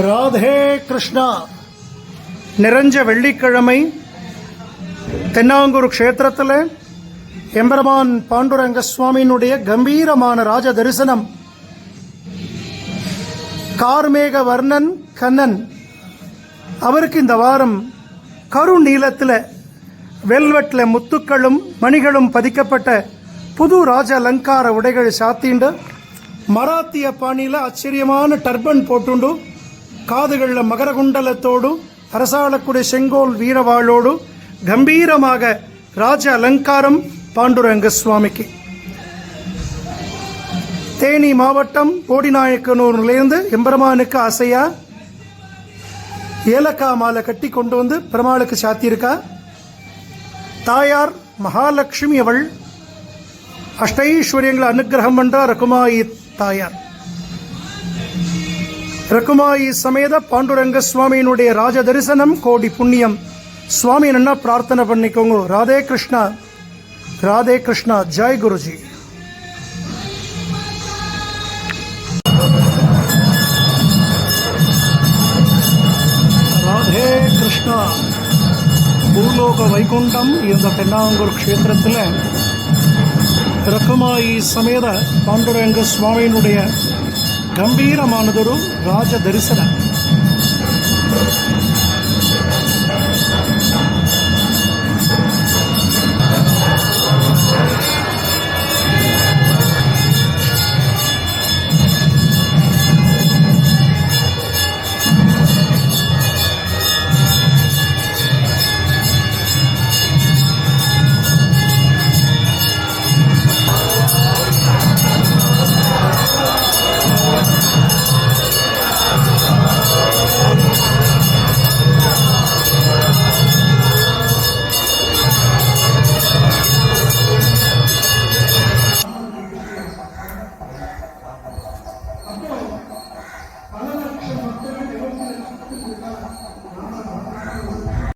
ராதே கிருஷ்ணா. நிறைஞ்ச வெள்ளிக்கிழமை தென்னாங்கூர் க்ஷேத்திரத்தில் எம்பெருமான் பாண்டுரங்க சுவாமியினுடைய கம்பீரமான ராஜ தரிசனம். கார்மேக வர்ணன் கண்ணன் அவருக்கு இந்த வாரம் கரு நீளத்தில் வெல்வெட்டில் முத்துக்களும் மணிகளும் பதிக்கப்பட்ட புது ராஜ அலங்கார உடைகள் சாத்திண்டு மராத்திய பாணியில் ஆச்சரியமான டர்பன் போட்டுண்டு காதுகளில் மகரகுண்டலத்தோடு அரசாளக்குடி செங்கோல் வீரவாளோடு கம்பீரமாக ராஜ அலங்காரம் பாண்டுரங்க சுவாமிக்கு தேனி மாவட்டம் போடிநாயக்கனூர்லேருந்து எம்பெருமானுக்கு ஆசையா? ஏலக்காய் மாலை கட்டி கொண்டு வந்து பெருமாளுக்கு சாத்தியிருக்கா? தாயார் மகாலட்சுமி அவள் அஷ்டைஸ்வரியங்களை அனுகிரகம் பண்ணுறா ரகுமாயி தாயார். ரகுமாயி சமேத பாண்டுரங்க சுவாமியினுடைய ராஜ தரிசனம் கோடி புண்ணியம். சுவாமி என்ன பிரார்த்தனை பண்ணிக்கோங்க. ராதே கிருஷ்ணா. ராதே கிருஷ்ணா. ஜெய் குருஜி. ராதே கிருஷ்ணா. பூலோக வைகுண்டம் இந்த பெண்ணாங்கூர் க்ஷேத்திரத்தில் ரகுமாயி சமேத பாண்டுரங்க சுவாமியினுடைய கம்பீரமானதொரு ராஜ தரிசனம்